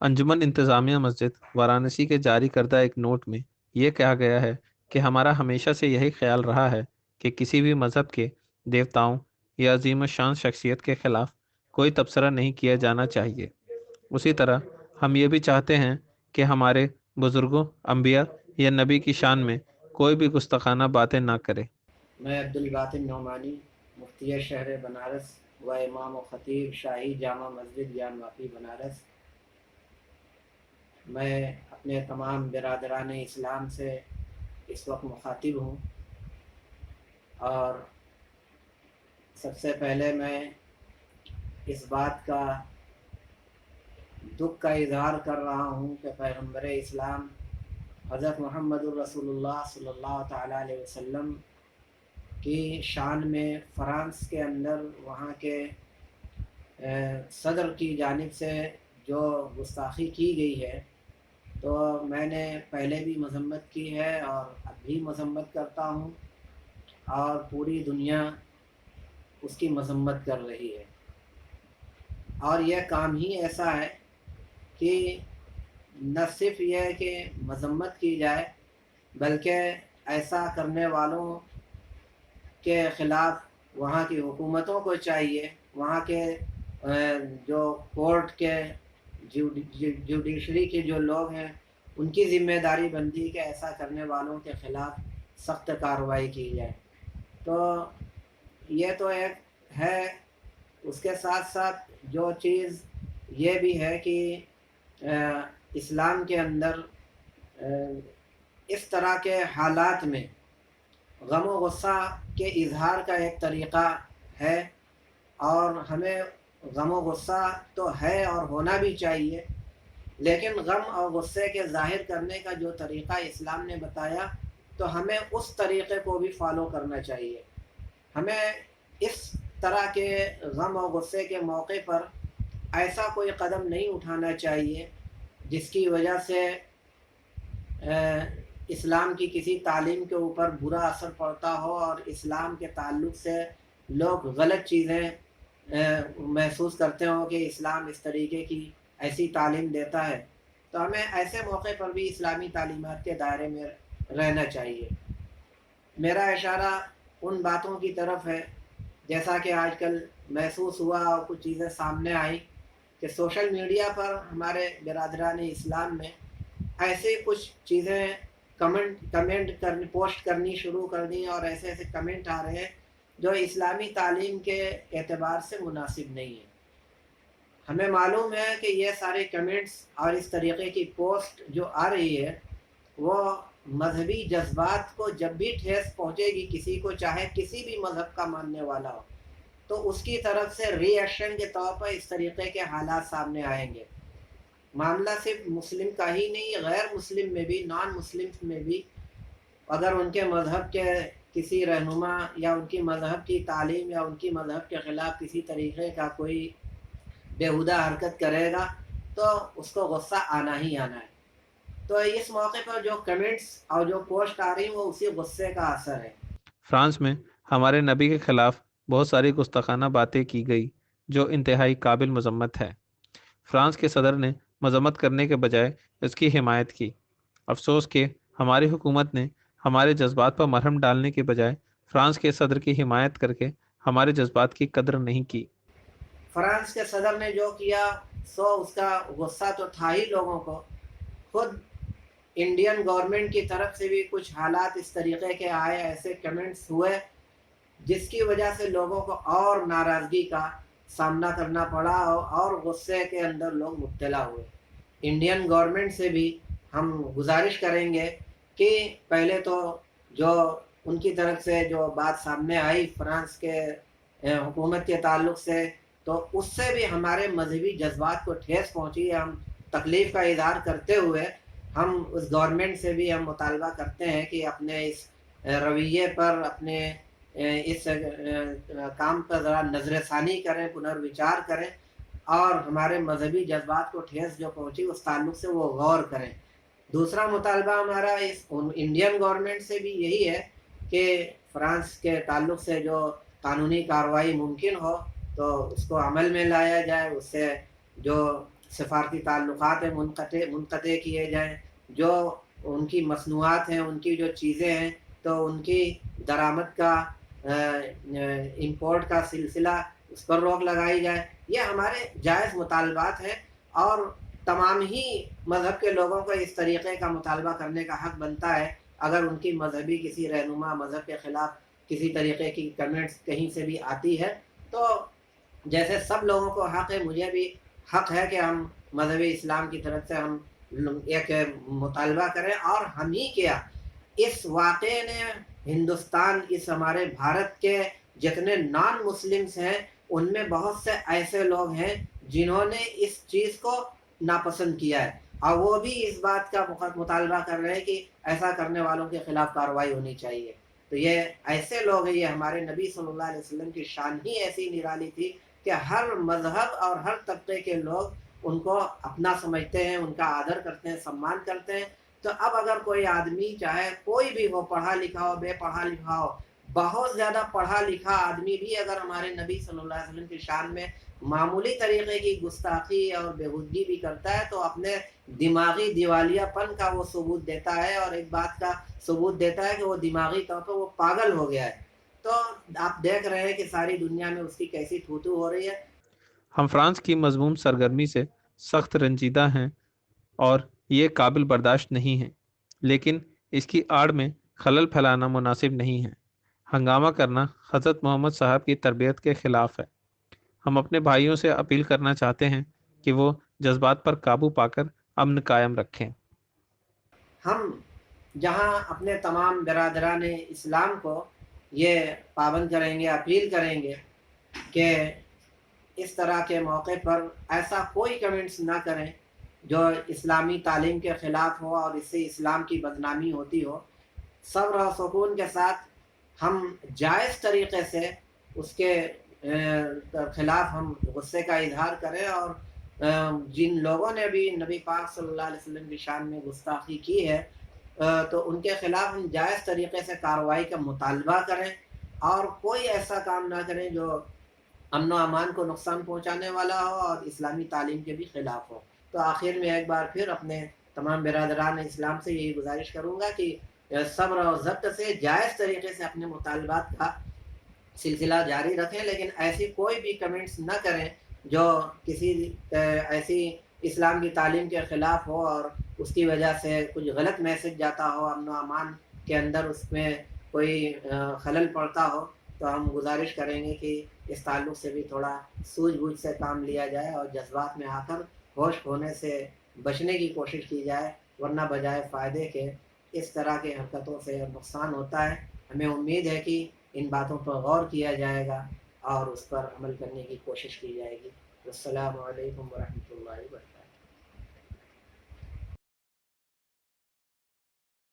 अंजुमन इंतज़ामिया मस्जिद, वाराणसी के जारी करदा एक नोट में ये कहा गया है कि हमारा हमेशा से यही ख्याल रहा है कि किसी भी मज़हब के देवताओं या अजीम शान शख्सियत के खिलाफ कोई तबसरा नहीं किया जाना चाहिए। उसी तरह हम ये भी चाहते हैं कि हमारे बुज़ुर्गों अम्बिया या नबी की शान में कोई भी गुस्ताखाना बातें ना करे। मैं अब्दुल बातिन नौमानी, मुफ्ती शहर बनारस व इमाम ख़तीब शाही जामा मस्जिद वाक़ी बनारस मैं अपने तमाम बिरदरान इस्लाम से इस वक्त मुखातिब हूँ। और सबसे पहले मैं इस बात का दुख का इजहार कर रहा हूँ कि पैगंबर इस्लाम हज़रत मोहम्मद रसूलुल्लाह सल्लल्लाहु अलैहि वसल्लम की शान में फ़्रांस के अंदर वहाँ के सदर की जानब से जो गुस्ताखी की गई है तो मैंने पहले भी मजम्मत की है और अब भी मजम्मत करता हूँ और पूरी दुनिया उसकी मजम्मत कर रही है। और यह काम ही ऐसा है कि न सिर्फ़ यह कि मजम्मत की जाए, बल्कि ऐसा करने वालों के ख़िलाफ़ वहाँ की हुकूमतों को चाहिए, वहाँ के जो कोर्ट के जुडिशरी के जो लोग हैं, उनकी ज़िम्मेदारी बनती है कि ऐसा करने वालों के ख़िलाफ़ सख्त कार्रवाई की जाए। तो ये तो एक है। उसके साथ साथ जो चीज़ ये भी है कि इस्लाम के अंदर इस तरह के हालात में गम गुस्सा के इजहार का एक तरीक़ा है और हमें गम गुस्सा तो है और होना भी चाहिए। लेकिन गम और गुस्से के ज़ाहिर करने का जो तरीक़ा इस्लाम ने बताया तो हमें उस तरीक़े को भी फॉलो करना चाहिए। हमें इस तरह के गम और गुस्से के मौके पर ऐसा कोई कदम नहीं उठाना चाहिए, जिसकी वजह से इस्लाम की किसी तालीम के ऊपर बुरा असर पड़ता हो और इस्लाम के ताल्लुक से लोग गलत चीज़ें महसूस करते हो कि इस्लाम इस तरीके की ऐसी तालीम देता है तो हमें ऐसे मौके पर भी इस्लामी तालीमत के दायरे में रहना चाहिए। मेरा इशारा उन बातों की तरफ़ है, जैसा कि आजकल महसूस हुआ और कुछ चीज़ें सामने आई कि सोशल मीडिया पर हमारे बरदरान इस्लाम में ऐसे कुछ चीज़ें कमेंट कमेंट कर पोस्ट करनी शुरू कर दी और ऐसे ऐसे कमेंट आ रहे हैं जो इस्लामी तालीम के एतबार से मुनासिब नहीं है। हमें मालूम है कि ये सारे कमेंट्स और इस तरीके की पोस्ट जो आ रही है, वो मजहबी जज्बात को जब भी ठेस पहुँचेगी किसी को, चाहे किसी भी मज़हब का मानने वाला हो तो उसकी तरफ़ से रिएक्शन के तौर पर इस तरीके के हालात सामने आएँगे। मामला सिर्फ़ मुस्लिम का ही नहीं, गैर मुस्लिम में भी नॉन मुस्लिम में भी, अगर उनके मज़हब के किसी रहनुमा या उनकी मज़हब की तालीम या उनकी मज़हब के ख़िलाफ़ किसी तरीक़े का कोई बेहुदा हरकत करेगा तो उसको गुस्सा आना ही आना है। तो इस मौके पर जो कमेंट्स और जो पोस्ट आ रही वो उसी गुस्से का असर है। फ्रांस में हमारे नबी के ख़िलाफ़ बहुत सारी गुस्ताखाना बातें की गई, जो इंतहाई काबिल मजम्मत है। फ्रांस के सदर ने मजम्मत करने के बजाय इसकी हिमायत की। अफसोस के हमारी हुकूमत ने हमारे जज्बात पर मरहम डालने के बजाय फ्रांस के सदर की हिमायत करके हमारे जज्बात की कदर नहीं की। फ्रांस के सदर ने जो किया, सो उसका गुस्सा तो था ही लोगों को। खुद इंडियन गवर्नमेंट की तरफ़ से भी कुछ हालात इस तरीके के आए, ऐसे कमेंट्स हुए, जिसकी वजह से लोगों को और नाराज़गी का सामना करना पड़ा और गुस्से के अंदर लोग मुबतला हुए। इंडियन गवर्नमेंट से भी हम गुजारिश करेंगे कि पहले तो जो उनकी तरफ़ से जो बात सामने आई फ्रांस के हुकूमत के ताल्लुक से तो उससे भी हमारे मजहबी जज्बात को ठेस पहुँची, हम तकलीफ़ का इजहार करते हुए, हम उस गवर्नमेंट से भी हम मुतालबा करते हैं कि अपने इस रवैये पर, अपने इस काम पर ज़रा नज़र करें, पुनर्विचार करें और हमारे मजहबी जज्बात को ठेस जो पहुँची उस ताल्लुक से वो गौर करें। दूसरा मुतालबा हमारा इस इंडियन गवर्नमेंट से भी यही है कि फ्रांस के ताल्लुक से जो कानूनी कार्रवाई मुमकिन हो तो उसको अमल में लाया जाए, उससे जो सफारती ताल्लुक़ हैं, मुनक़ते मुनक़ते किए जाएँ, जो उनकी मसनूआत हैं, उनकी जो चीज़ें हैं तो उनकी दरामद का इंपोर्ट का सिलसिला उस पर रोक लगाई जाए। ये हमारे जायज़ मुतालबात हैं और तमाम ही मज़हब के लोगों को इस तरीक़े का मुतालबा करने का हक़ बनता है, अगर उनकी मजहबी किसी रहनुमा मज़हब के ख़िलाफ़ किसी तरीके की कमेंट्स कहीं से भी आती है तो जैसे सब लोगों को हक़ है, मुझे भी हक़ है कि हम मज़हब इस्लाम की तरफ़ से हम एक मुतालबा करें। और हम ही क्या, इस वाक़े ने हिंदुस्तान, इस हमारे भारत के जितने नॉन मुस्लिम्स हैं, उनमें बहुत से ऐसे लोग हैं जिन्होंने इस चीज़ को नापसंद किया है। और वो भी इस बात का मुतालबा कर रहे हैं कि ऐसा करने वालों के खिलाफ कार्रवाई होनी चाहिए। तो ये ऐसे लोग हैं, ये हमारे नबी सल्लल्लाहु अलैहि वसल्लम की शान ही ऐसी निराली थी कि हर मज़हब और हर तबके के लोग उनको अपना समझते हैं, उनका आदर करते हैं, सम्मान करते हैं। तो अब अगर कोई आदमी चाहे कोई भी हो पढ़ा लिखा हो, बेपढ़ा लिखा हो, बहुत ज़्यादा पढ़ा लिखा आदमी भी अगर हमारे नबी सल्लल्लाहु अलैहि वसल्लम की शान में मामूली तरीके की गुस्ताखी और बेहूदगी भी करता है तो अपने दिमागी दिवालियापन का वो सबूत देता है और एक बात का सबूत देता है कि वो दिमागी तौर पर वो पागल हो गया है। तो आप देख रहे हैं कि सारी दुनिया में उसकी कैसी थूथू हो रही है। हम फ्रांस की मजमूम सरगर्मी से सख्त रंजीदा हैं और ये काबिल बर्दाश्त नहीं है, लेकिन इसकी आड़ में खलल फैलाना मुनासिब नहीं है। हंगामा करना हज़रत मोहम्मद साहब की तरबियत के ख़िलाफ़ है। हम अपने भाइयों से अपील करना चाहते हैं कि वो जज्बात पर काबू पाकर अमन कायम रखें। हम जहाँ अपने तमाम बरदरान इस्लाम को ये पाबंद करेंगे, अपील करेंगे कि इस तरह के मौके पर ऐसा कोई कमेंट्स ना करें जो इस्लामी तालीम के ख़िलाफ़ हो और इससे इस्लाम की बदनामी होती हो। सब्र सुकून के साथ हम जायज़ तरीक़े से उसके खिलाफ हम गुस्से का इजहार करें और जिन लोगों ने भी नबी पाक सल्लल्लाहु अलैहि वसल्लम की शान में गुस्ताखी की है तो उनके खिलाफ हम जायज़ तरीके से कार्रवाई का मुतालबा करें और कोई ऐसा काम ना करें जो अमन अमान को नुकसान पहुँचाने वाला हो और इस्लामी तालीम के भी ख़िलाफ़ हो। तो आखिर में एक बार फिर अपने तमाम बरदरान इस्लाम से यही गुजारिश करूँगा कि सब्र और जब्त से जायज़ तरीके से अपने मुतालबात का सिलसिला जारी रखें, लेकिन ऐसी कोई भी कमेंट्स न करें जो किसी ऐसी इस्लाम की तालीम के ख़िलाफ़ हो और उसकी वजह से कुछ गलत मैसेज जाता हो, अमन अमान के अंदर उसमें कोई खलल पड़ता हो तो हम गुजारिश करेंगे कि इस ताल्लुक़ से भी थोड़ा सूझबूझ से काम लिया जाए और जज्बात में आकर होश होने से बचने की कोशिश की जाए, वरना बजाय फ़ायदे के इस तरह के हरकतों से नुकसान होता है। हमें उम्मीद है कि इन बातों पर गौर किया जाएगा और उस पर अमल करने की कोशिश की जाएगी। अल्लाम वरहमल